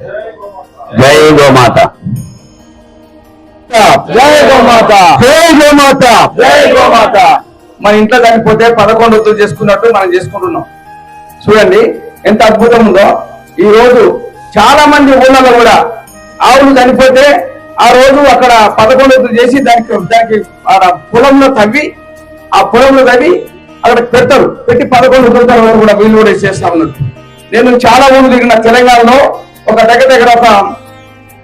జై గోమాత. జై గోమాత. జై గోమాత. జై గోమాత. మన ఇంట్లో చనిపోతే పదకొండు వద్దులు చేసుకున్నట్టు మనం చేసుకుంటున్నాం. చూడండి ఎంత అద్భుతం ఉందో. ఈ రోజు చాలా మంది ఊళ్ళలో కూడా ఆవులు చనిపోతే ఆ రోజు అక్కడ పదకొండు వద్దులు చేసి దానికి దానికి పొలంలో తవ్వి ఆ పొలంలో తవ్వి అక్కడ పెడతారు. పెట్టి పదకొండు వదులుతారు కూడా వీళ్ళు కూడా చేస్తా ఉన్నారు. నేను చాలా ఊళ్ళు తిరిగిన తెలంగాణలో ఒక దగ్గర దగ్గర ఒక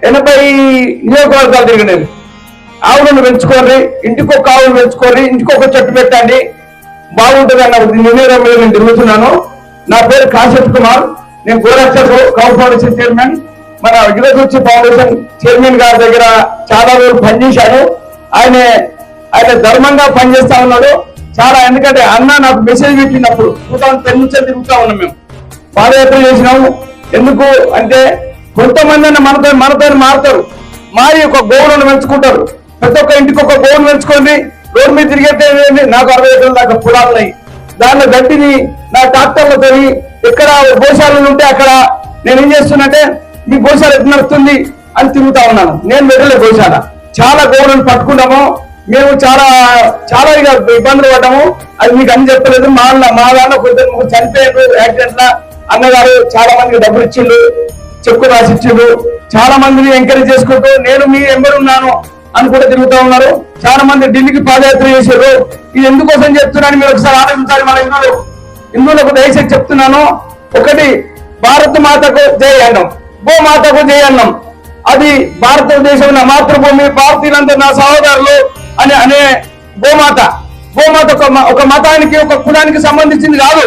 ఎనభై నియోజకవర్గాలు తిరిగిన ఆవులను పెంచుకోండి ఇంటికొక ఆవులు పెంచుకోండి ఇంటికొక చెట్టు పెట్టండి. బాగుంటుంది అన్న నిర్ణయం మీద నేను తిరుగుతున్నాను. నా పేరు కాశత్ కుమార్. నేను గోరక్షకు కౌ ఫౌండేషన్ చైర్మన్. మన విగ్రహుచ్చి ఫౌండేషన్ చైర్మన్ గారి దగ్గర చాలా రోజులు పనిచేశాను ఆయన ఆయన ధర్మంగా పనిచేస్తా ఉన్నాడు. చాలా ఎందుకంటే అన్న నాకు మెసేజ్ పెట్టినప్పుడు టూ థౌసండ్ టెన్ నుంచి తిరుగుతా ఉన్నాం మేము. పాదయాత్ర చేసినాము. ఎందుకు అంటే కొంతమంది మనతో మనతో మారుతారు. మారి ఒక గోవులను పెంచుకుంటారు. ప్రతి ఒక్క ఇంటికి ఒక గోవును పెంచుకోండి. రోడ్డు మీద తిరిగితే ఏంటి? నాకు అరవై ఎకరాల దాకా పొలాలు ఉన్నాయి. దానిలో నా ట్రాక్టర్లతో ఎక్కడ గోశాలలు ఉంటే అక్కడ నేను ఏం చేస్తున్నట్టే మీ గోశాల ఎట్లా నడుస్తుంది? అని తిరుగుతా ఉన్నాను. నేను వెళ్ళలే గోశాల. చాలా గోవులను పట్టుకున్నాము మేము చాలా చాలా ఇక ఇబ్బందులు పడ్డాము. అది మీకు అన్ని చెప్పలేదు. మా అన్న మా దాంట్లో కొంచెం చనిపోయారు. యాక్సిడెంట్ లా అన్నగారు చాలా మందికి డబ్బులు ఇచ్చిండు చెక్కు రాసిచ్చిండు చాలా మందిని ఎంకరేజ్ చేసుకుంటూ నేను మీ ఎంబరున్నాను ఉన్నాను అని కూడా తిరుగుతా ఉన్నారు. చాలా మంది ఢిల్లీకి పాదయాత్ర చేశారు. ఇది ఎందుకోసం చెప్తున్నాను మీరు ఒకసారి ఆలోచించాలి మన హిందువులు హిందువులకు దయచేసి చెప్తున్నాను. ఒకటి భారత మాతకు జై అన్నం. గోమాతకు జై అన్నం. అది భారతదేశం నా మాతృభూమి భారతీయులందరూ నా సహోదరులు అని అనే గోమాత. గోమాత ఒక మతానికి ఒక కులానికి సంబంధించింది కాదు.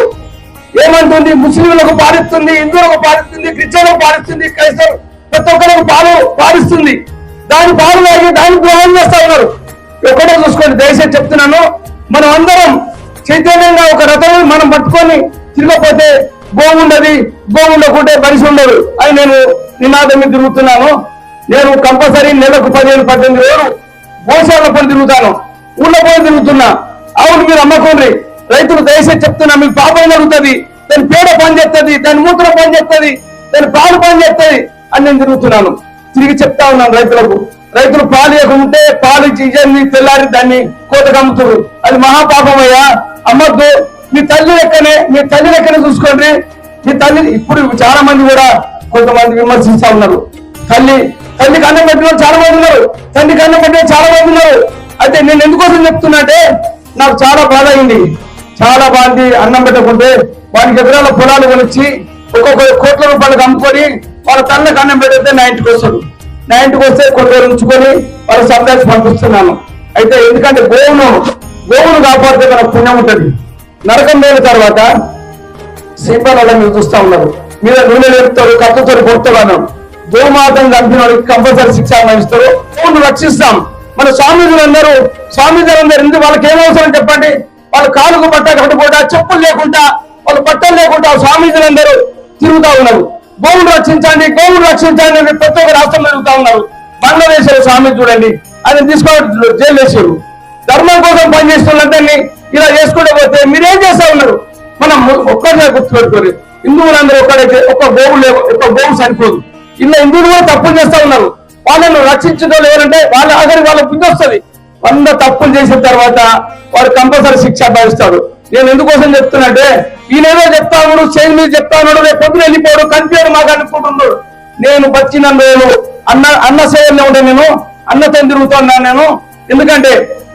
ఏమంటుంది? ముస్లింలకు పాలిస్తుంది హిందువులకు పాలిస్తుంది క్రిస్టియన్లకు పాలిస్తుంది క్రైస్తవ ప్రతి ఒక్కరికి పాలు పాలిస్తుంది. దాని పాలు తాగి దాన్ని ద్రోహం చేస్తా ఉన్నారు. ఒకటే చూసుకోండి దయచేసి చెప్తున్నాను. మనం అందరం చైతన్యంగా ఒక రథం మనం పట్టుకొని తిరగకపోతే గోవుండది గోవుండకుంటే మనిషి ఉండదు అని నేను నినాదం మీద తిరుగుతున్నాను. నేను కంపల్సరీ నెలకు పదిహేను పద్దెనిమిది వేలు గోశాల పని తిరుగుతాను. ఊళ్ళో పని తిరుగుతున్నా. అవును మీరు అమ్మకోండి రైతులు దయచేసి చెప్తున్నా మీకు పాపం జరుగుతుంది. దాని పేడ పని చేస్తుంది దాని మూత్రం పని చేస్తుంది దాని పాలు పని చేస్తుంది అని నేను తిరుగుతున్నాను. తిరిగి చెప్తా ఉన్నాను రైతులకు. రైతులు పాలు ఇవ్వకుంటే పాలు ఇచ్చి తెల్లారి దాన్ని కోతకు అమ్ముతుడు అది మహాపాపమయ్యా అమ్మద్దు మీ తల్లి లెక్కనే మీ తల్లి లెక్కనే చూసుకోండి. మీ తల్లి ఇప్పుడు చాలా మంది కూడా కొంతమంది విమర్శిస్తా ఉన్నారు. తల్లి తల్లి అన్నం పెట్టిన చాలా మంది ఉన్నారు. తల్లి అన్నం పెట్టిన చాలా మంది ఉన్నారు. అయితే నేను ఎందుకోసం చెప్తున్నా అంటే నాకు చాలా బాధ అయింది. చాలా మంది అన్నం పెట్టకుంటే వారికి ఎకరాల పొలాలు కొనిచ్చి ఒక్కొక్క కోట్ల రూపాయలకు అమ్ముకొని వాళ్ళ తల్లికి అన్నం పెడితే నా ఇంటికి వస్తారు నా ఇంటికి వస్తే కొన్ని రోజులు ఉంచుకొని వాళ్ళ సందేశం పంపిస్తున్నాను. అయితే ఎందుకంటే గోవును గోవును కాపాడితే మనకు పుణ్యం ఉంటుంది. నరకం లేని తర్వాత సింహాలలో మీరు చూస్తా ఉన్నారు. మీద నూనె లేపుతారు కత్తుతో కొడుతారు అన్నాడు గోమాతను చంపిన వాళ్ళకి కంపల్సరీ శిక్ష ఇస్తారు గోవును రక్షిస్తాం. మన స్వామీజులు అందరూ స్వామీజీలు అందరూ ఎందుకు వాళ్ళకి ఏం అవసరం చెప్పండి? వాళ్ళు కాలుకు బట్ట కట్టుకోట చెప్పులు లేకుండా వాళ్ళు బట్టలు లేకుండా స్వామీజులు అందరూ తిరుగుతా ఉన్నారు. గోవులు రక్షించండి గోవులు రక్షించండి అని ప్రతి ఒక్క రాష్ట్రంలో తిరుగుతా ఉన్నారు. బంగ్లాదేశ్ స్వామి చూడండి ఆయన తీసుకొని జైలు వేసారు ధర్మం కోసం పనిచేస్తున్నదాన్ని ఇలా చేసుకుంటూ పోతే మీరేం చేస్తా ఉన్నారు? మనం ఒక్కరినే గుర్తుపెట్టుకోరు హిందువులందరూ ఒక్కడైతే ఒక్క గోవు లేవు ఒక్క గోవు సరిపోదు. ఇలా హిందువులు కూడా తప్పులు చేస్తా ఉన్నారు. వాళ్ళను రక్షించడం ఎవరంటే వాళ్ళ ఆఖరి వాళ్ళ బుద్ధి వస్తుంది. వంద తప్పులు చేసిన తర్వాత వాడు కంపల్సరీ శిక్ష భరిస్తాడు. నేను ఎందుకోసం చెప్తున్నట్టే ఈయనేదో చెప్తా ఉన్నాడు చేయి మీద చెప్తా ఉన్నాడు రేపు పొద్దున వెళ్ళిపోడు కనిపించాడు మాకు అనుకుంటున్నాడు నేను బతికిన రోజు అన్న అన్న సేవల్లో ఉండే నేను అన్నతో తిరుగుతున్నాను నేను. ఎందుకంటే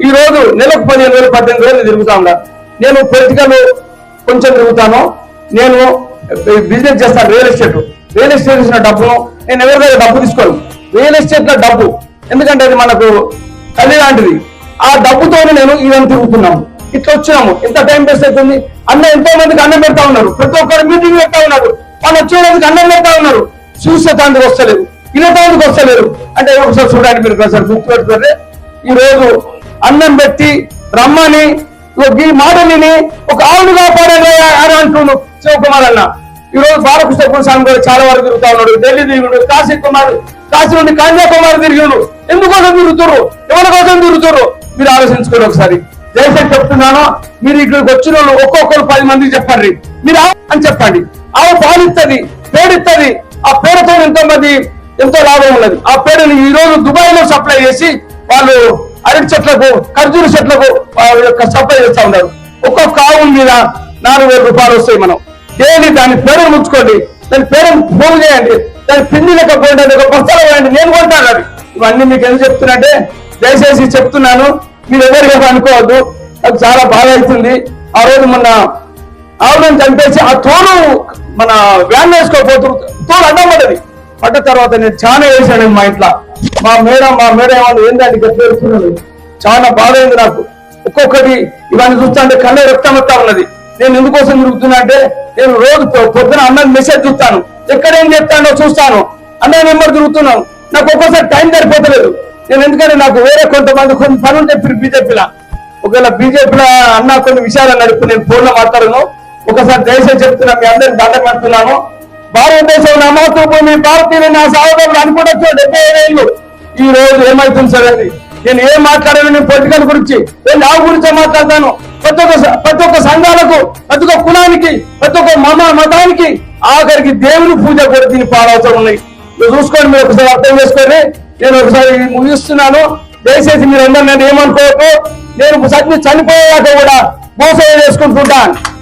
ఈ రోజు నెలకు పదిహేను వేలు పద్దెనిమిది వేలు తిరుగుతా ఉన్నా. నేను పొలిటికల్ కొంచెం తిరుగుతాను. నేను బిజినెస్ చేస్తాను రియల్ ఎస్టేట్. రియల్ ఎస్టేట్ ఇచ్చిన డబ్బును నేను ఎవరి దగ్గర డబ్బు తీసుకోను? రియల్ ఎస్టేట్లో డబ్బు. ఎందుకంటే అది మనకు తల్లి లాంటిది. ఆ డబ్బుతో నేను ఇవన్నీ తిరుగుతున్నాము. ఇట్లా వచ్చినాము. ఎంత టైం వేస్ట్ అవుతుంది అన్న ఎంతో మందికి అన్నం పెడతా ఉన్నారు. ప్రతి ఒక్కరు మీటింగ్ పెడతా ఉన్నారు. వాళ్ళు వచ్చే అన్నం పెడతా ఉన్నారు. చూసే తాందుకు వస్తలేదు. ఇలా తాందుకు వస్తలేరు అంటే ఒకసారి చూడండి మీరు ఒకసారి గుర్తు పెట్టుకుంటే ఈ రోజు అన్నం పెట్టి రమ్మని ఇగో ఈ మాటని ఒక ఆవును కాపాడని అని అంటున్నాడు శివకుమార్ అన్న. ఈ రోజు బాలకృష్ణ స్వామి కూడా చాలా వరకు తిరుగుతా ఉన్నాడు. ఢిల్లీ దిగుడు. కాశీ కుమార్ కాశీ నుండి కన్యాకుమారి తిరిగిండు ఎందుకోసం తిరుగుతుర్రు? ఎవరి కోసం తిరుగుతుర్రు? మీరు ఆలోచించుకోండి ఒకసారి. దయచేసి చెప్తున్నాను. మీరు ఇక్కడికి వచ్చిన వాళ్ళు ఒక్కొక్కరు పది మందికి చెప్పండి. మీరు అని చెప్పండి. ఆవు పాలిస్తుంది పేడిస్తుంది ఆ పేరుతో ఎంతో మంది ఎంతో లాభం ఉన్నది. ఆ పేడని ఈ రోజు దుబాయ్లో సప్లై చేసి వాళ్ళు అరటి చెట్లకు ఖర్జూరు చెట్లకు వాళ్ళ యొక్క సప్లై చేస్తా ఉన్నారు. ఒక్కొక్క ఆవు మీద నాలుగు వేల రూపాయలు వస్తాయి మనం. డైలీ దాని పేరు ముంచుకోండి దాని పేరు భూమి చేయండి. దాని పిండి లెక్క పోయండి ఒక బస్తాలు నేను కొంటాను అవి. ఇవన్నీ మీకు ఎందుకు చెప్తున్నట్టే దయచేసి చెప్తున్నాను. మీరు ఎవరికి అనుకోవద్దు. నాకు చాలా బాధ అవుతుంది. ఆ రోజు మొన్న ఆవులను చంపేసి ఆ తోలు మన వ్యాన్ వేసుకోకపోతు తోలు అడ్డం పడ్డది. పడ్డ తర్వాత నేను చాలా వేసాను మా ఇంట్లో. మా మేడం మా మేడం ఏమన్నా ఏంటంటే ఇక్కడ పేరుస్తున్నది చాలా బాధ అయింది నాకు. ఒక్కొక్కటి ఇవన్నీ చూస్తుంటే కళ్ళ రక్తం వస్తా ఉన్నది. నేను ఎందుకోసం తిరుగుతున్నా అంటే నేను రోజు పొద్దున అన్నది మెసేజ్ చూస్తాను. ఎక్కడ ఏం చెప్తానో చూస్తాను. అన్న నెంబర్ తిరుగుతున్నాను నాకు ఒక్కోసారి టైం సరిపోతలేదు. నేను ఎందుకంటే నాకు వేరే కొంతమంది కొన్ని పనులు చెప్పారు బీజేపీలో ఒకవేళ బీజేపీలో అన్న కొన్ని విషయాలు నడుపు నేను ఫోన్లో మాట్లాడను ఒకసారి దయచేసి చెప్తున్నా మీ అందరిని దండం పెడుతున్నాను. భారతదేశం నమోదు భూమి భారతీయులు నా సహోదరులు అనుకుంటూ డెబ్బై ఏళ్ళు. ఈ రోజు ఏమవుతుంది సరే అది నేను ఏం మాట్లాడాను నేను పొలిటికల్ గురించి నేను నా గురించే మాట్లాడతాను. ప్రతి ఒక్క స- ప్రతి ఒక్క సంఘాలకు ప్రతి ఒక్క కులానికి ప్రతి ఒక్క మమ మతానికి ఆఖరికి దేవుని పూజ కూడా దీని పాడవసరం ఉన్నాయి. మీరు చూసుకోండి మీరు ఒకసారి అర్థం చేసుకొని నేను ఒకసారి ముగిస్తున్నాను. దయచేసి మీరు అందరూ నేను ఏమనుకోవద్దు. నేను సత్య చనిపోయేదాకా కూడా మోసం చేసుకుంటుంటాను.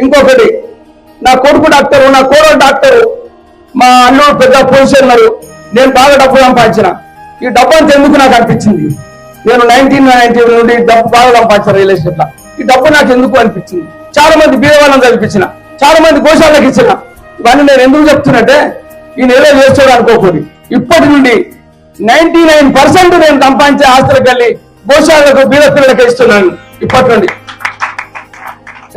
ఇంకొకటి నా కొడుకు డాక్టరు నా కోడలు డాక్టరు మా అల్లుడు పెద్ద పొజిషన్ ఉన్నారు. నేను బాగా డబ్బు సంపాదించిన. ఈ డబ్బు అంతా ఎందుకు నాకు అనిపించింది? నేను నైన్టీన్ నైన్టీ నుండి డబ్బు బాగా సంపాదించిన రియల్ ఎస్టేట్లో. ఈ డబ్బు నాకు ఎందుకు అనిపించింది? చాలా మంది బీదవాళ్ళని కల్పించిన చాలా మంది గోశాలకు ఇచ్చిన. ఇవన్నీ నేను ఎందుకు చెప్తున్నట్టే ఈ నెల చేస్తాడు అనుకోకూడదు ఇప్పటి నుండి నైన్టీ నైన్ పర్సెంట్ నేను సంపాదించే ఆస్తులకు వెళ్ళి గోశాలకు బీద పిల్లలకి ఇస్తున్నాను ఇప్పటి నుండి.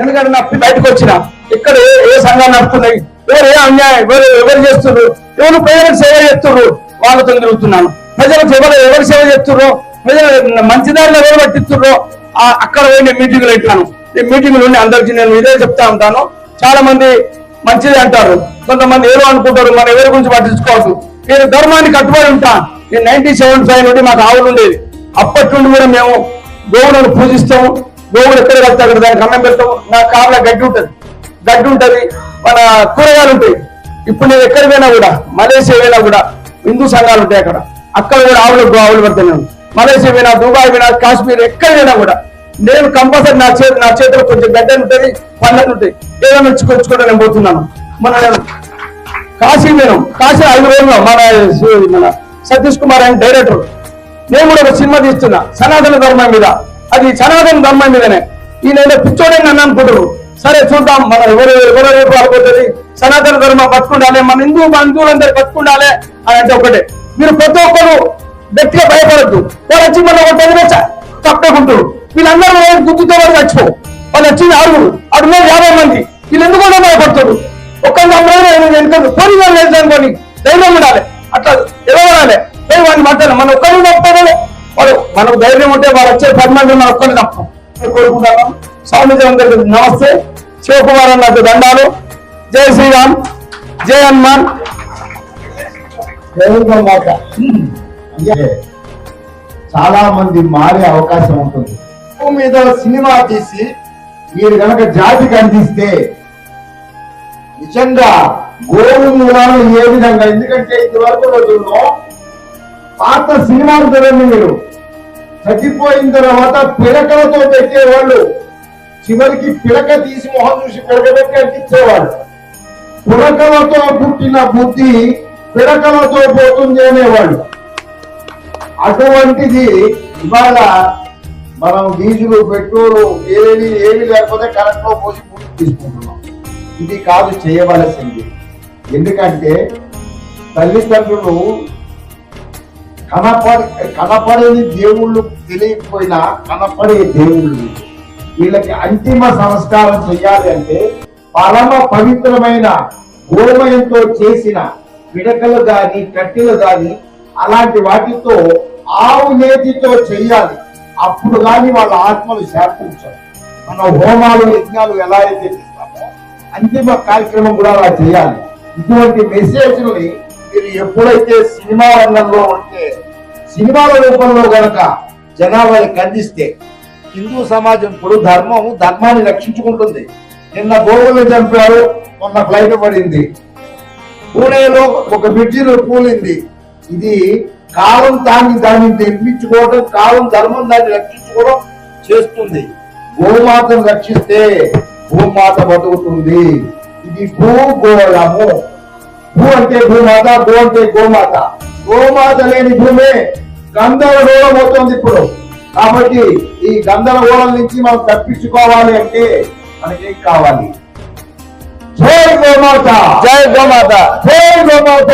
ఎందుకంటే నా బయటకు వచ్చిన ఇక్కడ ఏ సంఘాలు నడుపుతున్నాయి? ఎవరు ఏ అన్యాయం? ఎవరు ఎవరు చేస్తున్నారు ఎవరు ప్రజలకు సేవ చేస్తున్నారు వాళ్ళతో తిరుగుతున్నాను. ప్రజలకు ఎవరు ఎవరు సేవ చేస్తున్నారో ప్రజలు మంచిదారిని ఎవరు పట్టిస్తున్నారో ఆ- అక్కడ పోయి నేను మీటింగ్లు పెట్టాను ఈ మీటింగ్లు ఉండి అందరికీ నేను ఇదే చెప్తా ఉంటాను. చాలా మంది మంచిది అంటారు. కొంతమంది ఏదో అనుకుంటారు మన ఎవరి గురించి పట్టించుకోవచ్చు నేను ధర్మాన్ని కట్టుబడి ఉంటా. నేను నైన్టీ సెవెన్ ఫైవ్ నుండి మాకు ఆవులు ఉండేది అప్పటి నుండి కూడా మేము గోవులను పూజిస్తాము. గోవులు ఎక్కడ వెళ్తే అక్కడ దానికి అన్నం పెడతాము. నా కార్లో గడ్డి ఉంటుంది. గడ్డి ఉంటుంది. మన కూరగాయలు ఉంటాయి. ఇప్పుడు నేను ఎక్కడికి పోయినా కూడా మలేషియా పోయినా కూడా హిందూ సంఘాలు ఉంటాయి అక్కడ. అక్కడ కూడా ఆవులు ఆవులు పెడతాను మలేషియా పోయినా దుబాయ్ పోయినా కాశ్మీర్ ఎక్కడ పోయినా కూడా నేను కంపల్సరీ నా చేతి నా చేతిలో కొంచెం గడ్డ ఉంటుంది పళ్ళని ఉంటాయి. ఏదైనా వచ్చుకొచ్చుకుంటే నేను పోతున్నాను. మన కాశీ పోయినాం. కాశీ ఐదు రోజులు మన మన సతీష్ కుమార్ అని డైరెక్టర్ నేను కూడా ఒక సినిమా తీస్తున్నా సనాతన ధర్మం మీద. అది సనాతన ధర్మం మీదనే. ఈయన ఏదో పిచ్చోడే నన్ను అనుకుంటారు. సరే చూద్దాం. మన ఎవరు ఎవరు రేపు అయిపోతుంది సనాతన ధర్మం బతుకుండాలి మన హిందూ బంధువులందరూ బతుకుండాలి అని అంటే ఒకటే. మీరు ప్రతి ఒక్కరు గట్టిగా భయపడద్దు. వాళ్ళు వచ్చి మన ఒక తగిన తప్పకుంటారు. వీళ్ళందరూ గుర్తుతో వాళ్ళు చచ్చిపో వాళ్ళు వచ్చింది ఆరుగురు. అటు మీద యాభై మంది. వీళ్ళు ఎందుకు కూడా భయపడతారు ఒక్కరిని అమ్మాయి ఎందుకంటే పోనీ వాళ్ళు లేదు అనుకోని ధైర్యం ఉండాలి. అట్లా ఎదగడాలి మేము వాడిని మాట్లాడాలి మన ఒక్కరిని తప్పదు వాళ్ళు మనకు ధైర్యం ఉంటే వాళ్ళు వచ్చే పది మంది మన ఒక్కరిని తప్పం. కోరుకుంటాం స్వామి అందరికి నమస్తే. శివకుమార్ అన్నకు దండాలు. జై శ్రీరామ్. జై హనుమాన్. చాలా మంది మారే అవకాశం ఉంటుంది. మీద సినిమా తీసి మీరు కనుక జాతికి అందిస్తే నిజంగా గోవు మూలాలు ఏ విధంగా? ఎందుకంటే ఇదివరకు రోజుల్లో పాత సినిమాలు చూడండి మీరు. చచ్చిపోయిన తర్వాత పిలకలతో పెట్టేవాళ్ళు చివరికి పిలక తీసి మొహం చూసి పిలక పెట్టి అంటించేవాళ్ళు పుట్టిన బుద్ధి పిడకలతో పోతుంది అనేవాడు. అటువంటిది ఇవాళ మనం డీజిల్ పెట్రోలు ఏమి ఏమి లేకపోతే కరెంట్లో పోసి పూర్తి తీసుకుంటున్నాం. ఇది కాదు చేయవలసింది. ఎందుకంటే తల్లిదండ్రులు కనపడి కనపడేది దేవుళ్ళు తెలియకపోయినా కనపడే దేవుళ్ళు వీళ్ళకి అంతిమ సంస్కారం చెయ్యాలి అంటే పరమ పవిత్రమైన గోమయంతో చేసిన పిడకలు గాని కట్టెలు గాని అలాంటి వాటితో ఆవు నేతితో చెయ్యాలి. అప్పుడు కానీ వాళ్ళ ఆత్మలు శాంతించవు మన హోమాలు యజ్ఞాలు ఎలా అయితే చేస్తామో అంతిమ కార్యక్రమం కూడా అలా చేయాలి. ఇటువంటి మెసేజ్ని మీరు ఎప్పుడైతే సినిమా రంగంలో ఉంటే సినిమాల రూపంలో గనక జనాభాని ఖండిస్తే హిందూ సమాజం ఇప్పుడు ధర్మం ధర్మాన్ని రక్షించుకుంటుంది. నిన్న గోవులు చంపారు మొన్న ఫ్లైట్ పడింది. పూణేలో ఒక బ్రిడ్జిలో కూలింది. ఇది కాలం దాన్ని దాన్ని తెప్పించుకోవడం కాలం ధర్మం దాన్ని రక్షించుకోవడం చేస్తుంది. గోమాతను రక్షిస్తే భూమాత బతుకుతుంది. ఇది భూగోళము భూ అంటే భూమాత గో అంటే గోమాత. గోమాత లేని భూమే గందరగోళం అవుతుంది ఇప్పుడు. కాబట్టి ఈ గందరగోళం నుంచి మనం తప్పించుకోవాలి అంటే మనకేం కావాలి? జై గోమాత! జై గోమాత! జై గోమాత!